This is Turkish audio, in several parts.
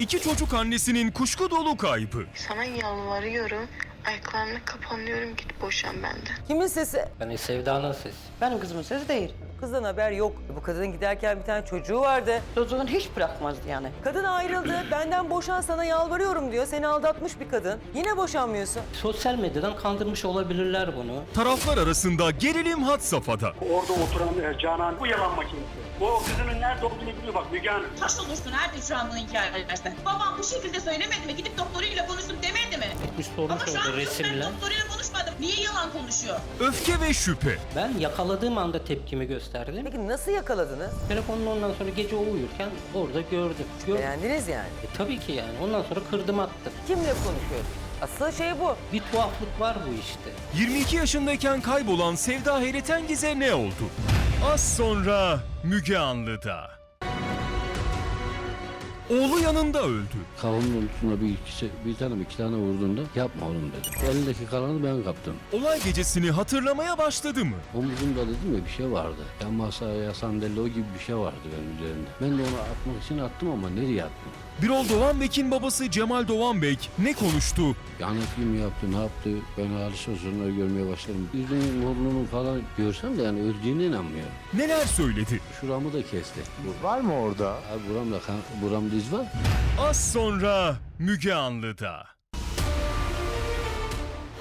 İki çocuk annesinin kuşku dolu kaybı. Sana yalvarıyorum. Ayaklarına kapanıyorum git boşan benden. Kimin sesi? Yani Sevda'nın sesi. Benim kızımın sesi değil. Kızdan haber yok. Bu kadının giderken bir tane çocuğu vardı. Çocuğun hiç bırakmazdı yani. Kadın ayrıldı. Benden boşan sana yalvarıyorum diyor. Seni aldatmış bir kadın. Yine boşanmıyorsun. Sosyal medyadan kandırmış olabilirler bunu. Taraflar arasında gerilim had safhada. Orada oturan e, Canan bu yalan makinesi. O kızının nerede olduğunu biliyor bak Müge Hanım. Taş olursun her şu an bunu inkar edersen. Babam bu şekilde söylemedi mi? Gidip doktoruyla konuştum demedi mi? Bir sormuş Ama şu an kız ben resimle. doktoruyla konuşmadım. Niye yalan konuşuyor? Öfke ve şüphe. Ben yakaladığım anda tepkimi gösterdim. Peki nasıl yakaladınız? Telefonunu ondan sonra gece o uyurken orada gördüm. Gör- Beğendiniz yani. E, tabii ki yani. Ondan sonra kırdım attım. Kimle konuşuyorsun? Asıl şey bu. Bir tuhaflık var bu işte. 22 yaşındayken kaybolan Sevda Hayretengiz'e ne oldu? Az sonra Müge Anlı'da. Oğlu yanında öldü. Kafamın üstüne bir, iki, bir tane iki tane vurduğunda yapma oğlum dedim. Elindeki kalanı ben kaptım. Olay gecesini hatırlamaya başladı mı? Omuzumda dedim ya bir şey vardı. Ya masa ya sandalye o gibi bir şey vardı benim üzerimde. Ben de onu atmak için attım ama nereye attım? Birol Doğanbek'in babası Cemal Doğanbek ne konuştu? Yani kim yaptı, ne yaptı? Ben halisle sonra görmeye başladım. Yüzünün burnunu falan görsem de yani öldüğüne inanmıyorum. Neler söyledi? Şuramı da kesti. Var mı orada? abi buramda, kan, buramda iz var. Az sonra Müge Anlı'da.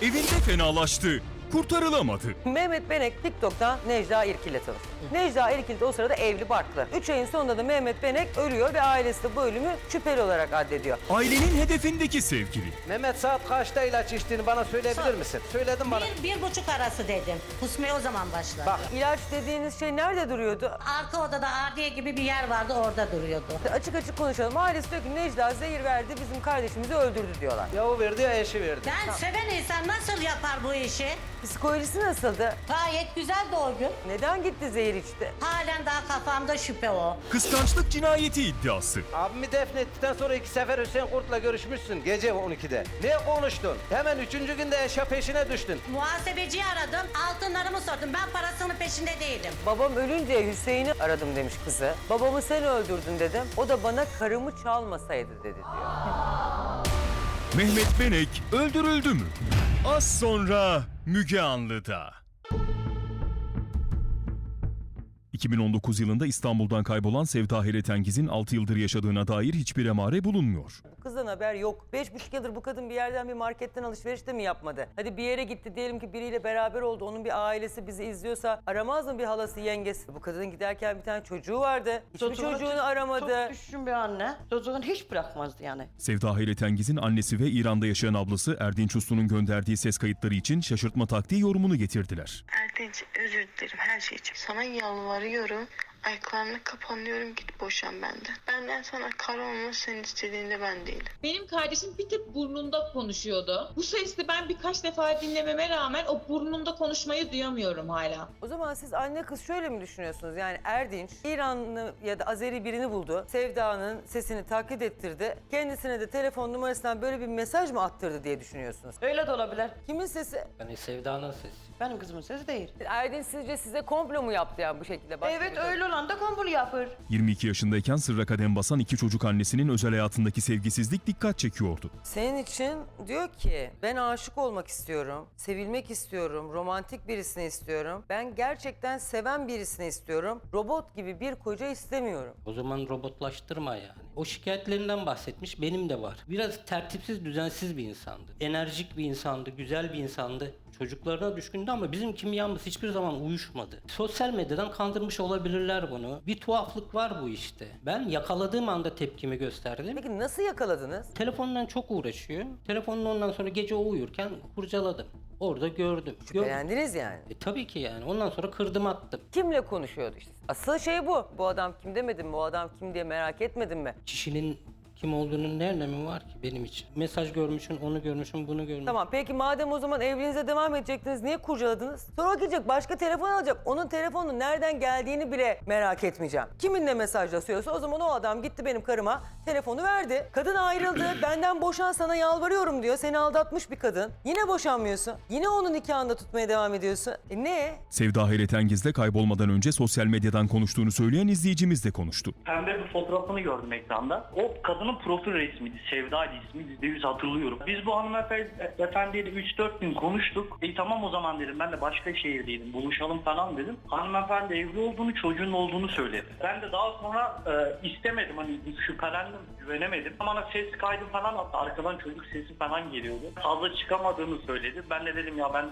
Evinde fenalaştı, kurtarılamadı. Mehmet Benek TikTok'tan Necla İrkil'le tanıştı. Necla İrkil de o sırada evli barklı. 3 ayın sonunda da Mehmet Benek ölüyor ve ailesi de bu ölümü şüpheli olarak addediyor. Ailenin hedefindeki sevgili. Mehmet saat kaçta ilaç içtiğini bana söyleyebilir misin? Söyledin bana. Bir, bir buçuk arası dedim. Kusmaya o zaman başladı. Bak. İlaç dediğiniz şey nerede duruyordu? Arka odada ardiye gibi bir yer vardı orada duruyordu. Açık açık konuşalım. Ailesi diyor ki Necla zehir verdi bizim kardeşimizi öldürdü diyorlar. Ya o verdi ya eşi verdi. Ben seven insan nasıl yapar bu işi? Psikolojisi nasıldı? Gayet güzeldi o gün. Neden gitti zehir içti? Halen daha kafamda şüphe o. Kıskançlık cinayeti iddiası. Abimi defnettikten sonra iki sefer Hüseyin Kurt'la görüşmüşsün gece 12'de. Ne konuştun? Hemen üçüncü günde eşya peşine düştün. Muhasebeciyi aradım, altınlarımı sordum. Ben parasının peşinde değilim. Babam ölünce Hüseyin'i aradım demiş kızı. Babamı sen öldürdün dedim. O da bana karımı çalmasaydı dedi diyor. Mehmet Benek öldürüldü mü? Az sonra Müge Anlı'da. 2019 yılında İstanbul'dan kaybolan Sevda Hayretengiz'in 6 yıldır yaşadığına dair hiçbir emare bulunmuyor. Kızdan haber yok. Beş buçuk yıldır bu kadın bir yerden bir marketten alışveriş de mi yapmadı? Hadi bir yere gitti diyelim ki biriyle beraber oldu. Onun bir ailesi bizi izliyorsa aramaz mı bir halası yengesi? Bu kadının giderken bir tane çocuğu vardı. Hiçbir Çocuğunu çocuğunu çok- aramadı. Çok düşkün bir anne. Çocuğun hiç bırakmazdı yani. Sevda Hayretengiz'in annesi ve İran'da yaşayan ablası Erdinç Uslu'nun gönderdiği ses kayıtları için şaşırtma taktiği yorumunu getirdiler. Erdinç özür dilerim her şey için. Sana yalvarıyorum. Ayaklarına kapanıyorum git boşan benden. Benden sana kar olma senin istediğinde ben değilim. Benim kardeşim bir tık burnunda konuşuyordu. Bu sesli ben birkaç defa dinlememe rağmen o burnunda konuşmayı duyamıyorum hala. O zaman siz anne kız şöyle mi düşünüyorsunuz? Yani Erdinç İranlı ya da Azeri birini buldu. Sevda'nın sesini taklit ettirdi. Kendisine de telefon numarasından böyle bir mesaj mı attırdı diye düşünüyorsunuz? Öyle de olabilir. Kimin sesi? Yani Sevda'nın sesi. Benim kızımın sesi değil. Erdinç sizce size komplo mu yaptı yani bu şekilde? Başka Evet bir şey? öyle olan da kompul yapır. 22 yaşındayken sırra kadem basan iki çocuk annesinin özel hayatındaki sevgisizlik dikkat çekiyordu. Senin için diyor ki ben aşık olmak istiyorum, sevilmek istiyorum, romantik birisini istiyorum. Ben gerçekten seven birisini istiyorum. Robot gibi bir koca istemiyorum. O zaman robotlaştırma yani. O şikayetlerinden bahsetmiş benim de var. Biraz tertipsiz, düzensiz bir insandı. Enerjik bir insandı, güzel bir insandı. Çocuklarına düşkündü ama bizim kimyamız hiçbir zaman uyuşmadı. Sosyal medyadan kandırmış olabilirler bunu. Bir tuhaflık var bu işte. Ben yakaladığım anda tepkimi gösterdim. Peki nasıl yakaladınız? Telefondan çok uğraşıyor. Telefonunu ondan sonra gece o uyurken kurcaladım. Orada gördüm. Gör- Beğendiniz yani. E, tabii ki yani. Ondan sonra kırdım attım. Kimle konuşuyordu işte? Asıl şey bu. Bu adam kim demedim mi? Bu adam kim diye merak etmedin mi? Kişinin kim olduğunun ne önemi var ki benim için? Mesaj görmüşsün, onu görmüşsün, bunu görmüşsün. Tamam peki madem o zaman evliliğinize devam edecektiniz niye kurcaladınız? Sonra gidecek başka telefon alacak. Onun telefonun nereden geldiğini bile merak etmeyeceğim. Kiminle mesajlaşıyorsa o zaman o adam gitti benim karıma telefonu verdi. Kadın ayrıldı. Benden boşan sana yalvarıyorum diyor. Seni aldatmış bir kadın. Yine boşanmıyorsun. Yine onun nikahında tutmaya devam ediyorsun. E ne? Sevda Hayretengiz'le kaybolmadan önce sosyal medyadan konuştuğunu söyleyen izleyicimiz de konuştu. Pembe bir fotoğrafını gördüm ekranda. O kadın Kadının profil resmiydi. Sevda'ydı ismi. %100 hatırlıyorum. Biz bu hanımefendiyle 3-4 gün konuştuk. E tamam o zaman dedim. Ben de başka şehirdeydim. Buluşalım falan dedim. Hanımefendi evli olduğunu, çocuğun olduğunu söyledi. Ben de daha sonra e, istemedim. Hani şüphelendim, güvenemedim. Bana ses kaydı falan attı. Arkadan çocuk sesi falan geliyordu. Fazla çıkamadığını söyledi. Ben de dedim ya ben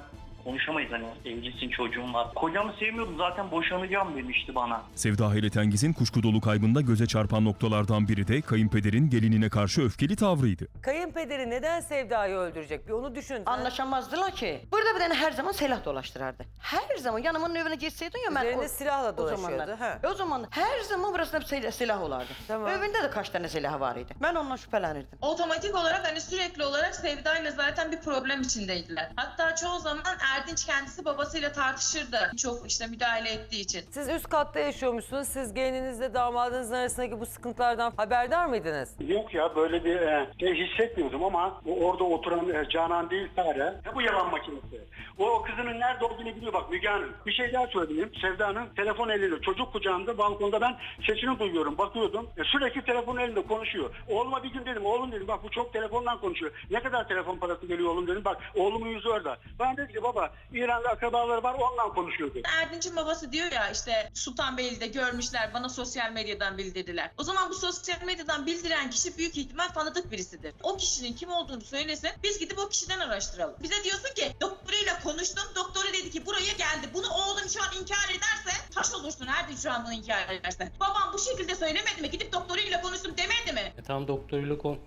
konuşamayız hani evlisin çocuğum var. Kocamı sevmiyordum zaten boşanacağım demişti bana. Sevda Hayretengiz'in kuşku dolu kaybında göze çarpan noktalardan biri de kayınpederin gelinine karşı öfkeli tavrıydı. Kayınpederi neden Sevda'yı öldürecek? Bir onu düşün. Anlaşamazdılar ki. Burada bir tane her zaman silah dolaştırardı. Her zaman yanımın evine geçseydin ya ben... Üzerinde silahla o dolaşıyordu, zamanlar. O zaman her zaman burasında bir silah, silah olardı. Tamam. Evinde de kaç tane silah var idi. Ben ondan şüphelenirdim. Otomatik olarak hani sürekli olarak Sevda ile zaten bir problem içindeydiler. Hatta çoğu zaman Erdinç kendisi babasıyla tartışırdı. Çok işte müdahale ettiği için. Siz üst katta yaşıyormuşsunuz. Siz gelininizle damadınızın arasındaki bu sıkıntılardan haberdar mıydınız? Yok ya böyle bir e, şey hissetmiyordum ama bu orada oturan e, Canan değil Sare. Ne bu yalan makinesi? O, o kızının nerede olduğunu biliyor bak Müge Hanım. Bir şey daha söyleyeyim. Sevda'nın telefon elinde çocuk kucağında balkonda ben sesini duyuyorum bakıyordum. E, sürekli telefon elinde konuşuyor. Oğluma bir gün dedim oğlum dedim bak bu çok telefondan konuşuyor. Ne kadar telefon parası geliyor oğlum dedim. Bak oğlumun yüzü orada. Ben dedi ki baba İran'da akrabaları var ondan konuşuyordu. Erdinç'in babası diyor ya işte Sultanbeyli'de görmüşler bana sosyal medyadan bildirdiler. O zaman bu sosyal medyadan bildiren kişi büyük ihtimal tanıdık birisidir. O kişinin kim olduğunu söylesin biz gidip o kişiden araştıralım. Bize diyorsun ki doktoruyla konuştum doktoru dedi ki buraya geldi. Bunu oğlum şu an inkar ederse taş olursun Erdinç şu an bunu inkar ederse. Babam bu şekilde söylemedi mi? Gidip doktoruyla konuştum demedi mi? E tamam doktoruyla kon...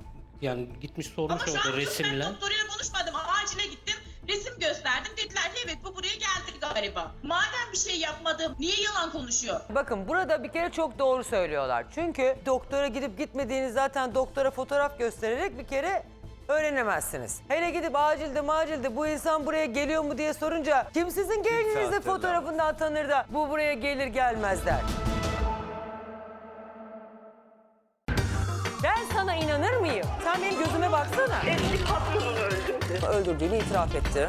Yani gitmiş sormuş Ama şu an orada resimle. doktoruyla konuşmadım. Acile gittim. Resim gösterdim. Dediler ki evet bu buraya galiba. Madem bir şey yapmadım niye yalan konuşuyor? Bakın burada bir kere çok doğru söylüyorlar. Çünkü doktora gidip gitmediğini zaten doktora fotoğraf göstererek bir kere öğrenemezsiniz. Hele gidip acilde macilde bu insan buraya geliyor mu diye sorunca kim sizin gelininizi fotoğrafından tanır da bu buraya gelir gelmez der. Ben sana inanır mıyım? Sen benim gözüme baksana. Eski patronunu öldürdü. Öldürdüğünü itiraf etti.